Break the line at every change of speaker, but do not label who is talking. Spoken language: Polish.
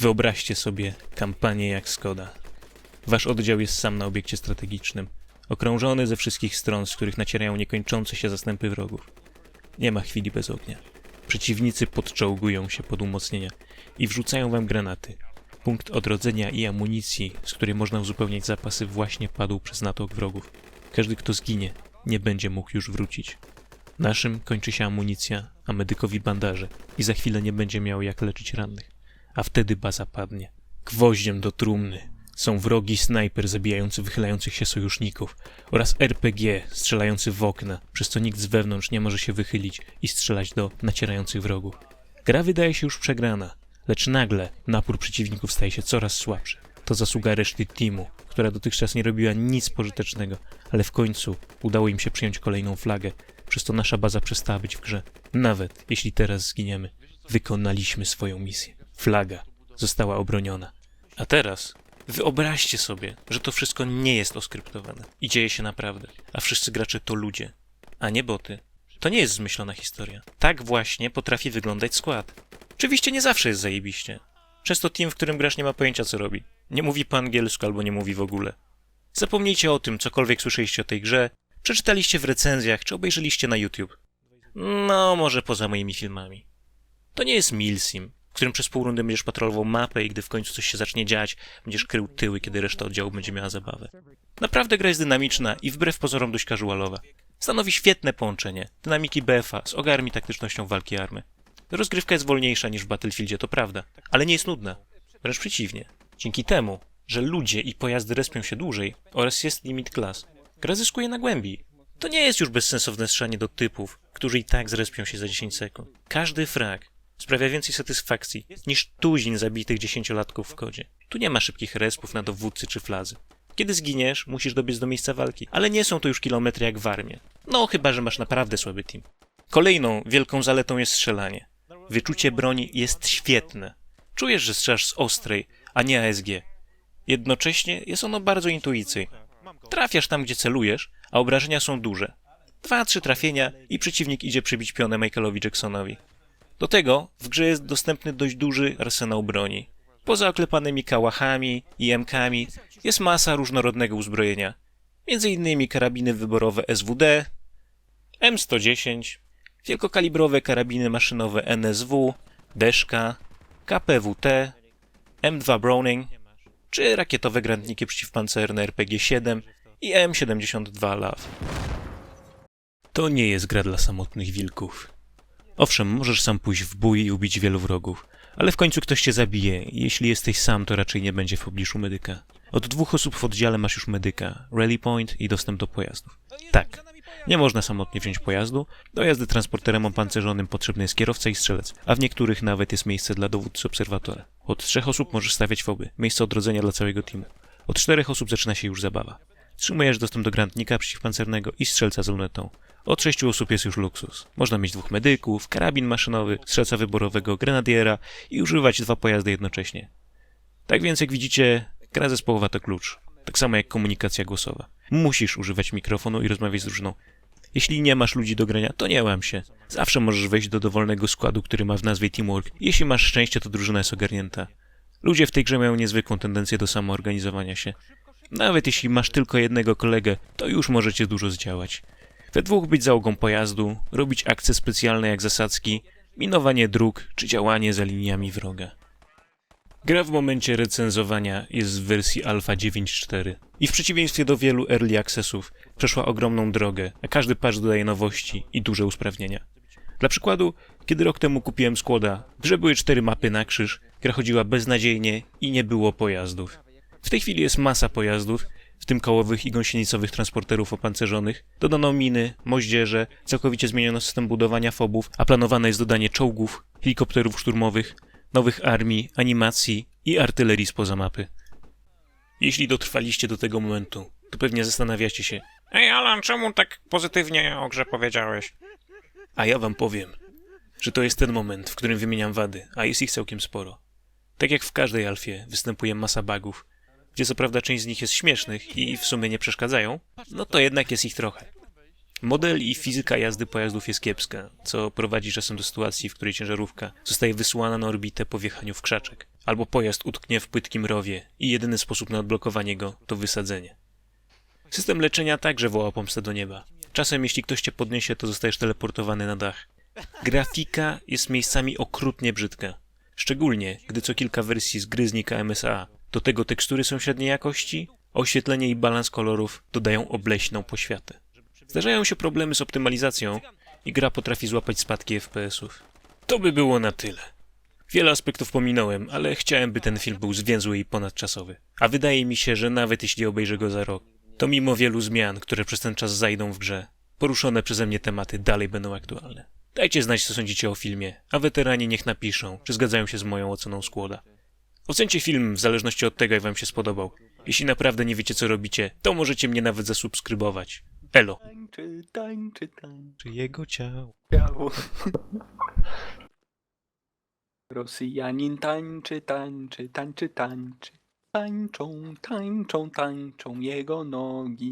Wyobraźcie sobie kampanię jak Skoda. Wasz oddział jest sam na obiekcie strategicznym, okrążony ze wszystkich stron, z których nacierają niekończące się zastępy wrogów. Nie ma chwili bez ognia. Przeciwnicy podczołgują się pod umocnienia i wrzucają wam granaty. Punkt odrodzenia i amunicji, z której można uzupełniać zapasy, właśnie padł przez natłok wrogów. Każdy, kto zginie, nie będzie mógł już wrócić. Naszym kończy się amunicja, a medykowi bandaże i za chwilę nie będzie miał jak leczyć rannych. A wtedy baza padnie. Gwoździem do trumny są wrogi snajper zabijający wychylających się sojuszników oraz RPG strzelający w okna, przez co nikt z wewnątrz nie może się wychylić i strzelać do nacierających wrogów. Gra wydaje się już przegrana, lecz nagle napór przeciwników staje się coraz słabszy. To zasługa reszty teamu, która dotychczas nie robiła nic pożytecznego, ale w końcu udało im się przyjąć kolejną flagę, przez to nasza baza przestała być w grze. Nawet jeśli teraz zginiemy, wykonaliśmy swoją misję. Flaga została obroniona. A teraz wyobraźcie sobie, że to wszystko nie jest oskryptowane i dzieje się naprawdę, a wszyscy gracze to ludzie, a nie boty. To nie jest zmyślona historia. Tak właśnie potrafi wyglądać skład. Oczywiście nie zawsze jest zajebiście. Często team, w którym grasz nie ma pojęcia co robi. Nie mówi po angielsku albo nie mówi w ogóle. Zapomnijcie o tym, cokolwiek słyszeliście o tej grze, przeczytaliście w recenzjach czy obejrzeliście na YouTube. No, może poza moimi filmami. To nie jest Milsim, w którym przez pół rundy będziesz patrolował mapę i gdy w końcu coś się zacznie dziać, będziesz krył tyły, kiedy reszta oddziału będzie miała zabawę. Naprawdę gra jest dynamiczna i wbrew pozorom dość casualowa. Stanowi świetne połączenie dynamiki BF-a z ogarmi taktycznością walki army. Rozgrywka jest wolniejsza niż w Battlefieldzie, to prawda, ale nie jest nudna. Wręcz przeciwnie. Dzięki temu, że ludzie i pojazdy respią się dłużej oraz jest limit klas, gra zyskuje na głębi. To nie jest już bezsensowne strzelanie do typów, którzy i tak zrespią się za 10 sekund. Każdy frag sprawia więcej satysfakcji niż tuzin zabitych dziesięciolatków w kodzie. Tu nie ma szybkich respów na dowódcy czy flazy. Kiedy zginiesz, musisz dobiec do miejsca walki, ale nie są to już kilometry jak w armii. No, chyba, że masz naprawdę słaby team. Kolejną wielką zaletą jest strzelanie. Wyczucie broni jest świetne. Czujesz, że strzelasz z ostrej, a nie ASG. Jednocześnie jest ono bardzo intuicyjne. Trafiasz tam, gdzie celujesz, a obrażenia są duże. Dwa, trzy trafienia i przeciwnik idzie przybić pionę Michaelowi Jacksonowi. Do tego w grze jest dostępny dość duży arsenał broni. Poza oklepanymi kałachami i MKami jest masa różnorodnego uzbrojenia. Innymi karabiny wyborowe SWD, M110, wielkokalibrowe karabiny maszynowe NSW, Deszka, KPWT, M2 Browning, czy rakietowe granatniki przeciwpancerne RPG-7 i M72 LAW. To nie jest gra dla samotnych wilków. Owszem, możesz sam pójść w bój i ubić wielu wrogów, ale w końcu ktoś cię zabije jeśli jesteś sam, to raczej nie będzie w pobliżu medyka. Od dwóch osób w oddziale masz już medyka, rally point i dostęp do pojazdów. Tak, nie można samotnie wziąć pojazdu. Do jazdy transporterem opancerzonym potrzebny jest kierowca i strzelec, a w niektórych nawet jest miejsce dla dowódcy obserwatora. Od trzech osób możesz stawiać foby, miejsce odrodzenia dla całego teamu. Od czterech osób zaczyna się już zabawa. Trzymujesz dostęp do granatnika przeciwpancernego i strzelca z lunetą. Od sześciu osób jest już luksus. Można mieć dwóch medyków, karabin maszynowy, strzelca wyborowego, grenadiera i używać dwa pojazdy jednocześnie. Tak więc, jak widzicie, gra zespołowa to klucz. Tak samo jak komunikacja głosowa. Musisz używać mikrofonu i rozmawiać z drużyną. Jeśli nie masz ludzi do grania, to nie łam się. Zawsze możesz wejść do dowolnego składu, który ma w nazwie Teamwork. Jeśli masz szczęście, to drużyna jest ogarnięta. Ludzie w tej grze mają niezwykłą tendencję do samoorganizowania się. Nawet jeśli masz tylko jednego kolegę, to już możecie dużo zdziałać. We dwóch być załogą pojazdu, robić akcje specjalne jak zasadzki, minowanie dróg czy działanie za liniami wroga. Gra w momencie recenzowania jest w wersji Alpha 9.4 i w przeciwieństwie do wielu early accessów przeszła ogromną drogę, a każdy patch dodaje nowości i duże usprawnienia. Dla przykładu, kiedy rok temu kupiłem składa, w grze były cztery mapy na krzyż, gra chodziła beznadziejnie i nie było pojazdów. W tej chwili jest masa pojazdów, w tym kołowych i gąsienicowych transporterów opancerzonych, dodano miny, moździerze, całkowicie zmieniono system budowania fobów, a planowane jest dodanie czołgów, helikopterów szturmowych, nowych armii, animacji i artylerii spoza mapy. Jeśli dotrwaliście do tego momentu, to pewnie zastanawiacie się,
Ej, Alan, czemu tak pozytywnie o grze powiedziałeś?
a ja wam powiem, że to jest ten moment, w którym wymieniam wady, a jest ich całkiem sporo. Tak jak w każdej alfie występuje masa bugów, gdzie co prawda część z nich jest śmiesznych i w sumie nie przeszkadzają, no to jednak jest ich trochę. Model i fizyka jazdy pojazdów jest kiepska, co prowadzi czasem do sytuacji, w której ciężarówka zostaje wysłana na orbitę po wjechaniu w krzaczek. albo pojazd utknie w płytkim rowie i jedyny sposób na odblokowanie go to wysadzenie. System leczenia także woła pomstę do nieba. Czasem, jeśli ktoś cię podniesie, to zostajesz teleportowany na dach. Grafika jest miejscami okrutnie brzydka. Szczególnie, gdy co kilka wersji z gry znika MSA. Do tego tekstury są średniej jakości, a oświetlenie i balans kolorów dodają obleśną poświatę. Zdarzają się problemy z optymalizacją i gra potrafi złapać spadki FPS-ów. To by było na tyle. Wiele aspektów pominąłem, ale chciałem, by ten film był zwięzły i ponadczasowy. A wydaje mi się, że nawet jeśli obejrzę go za rok, to mimo wielu zmian, które przez ten czas zajdą w grze, poruszone przeze mnie tematy dalej będą aktualne. Dajcie znać, co sądzicie o filmie, a weterani niech napiszą, czy zgadzają się z moją oceną skłoda. Ocencie film w zależności od tego, jak wam się spodobał. Jeśli naprawdę nie wiecie, co robicie, to możecie mnie nawet zasubskrybować. Elo.
Tańczy, tańczy, tańczy.
Czy jego ciało?
Biało. Rosjanin tańczy, tańczy, tańczy, tańczy. Tańczą, tańczą, tańczą jego nogi.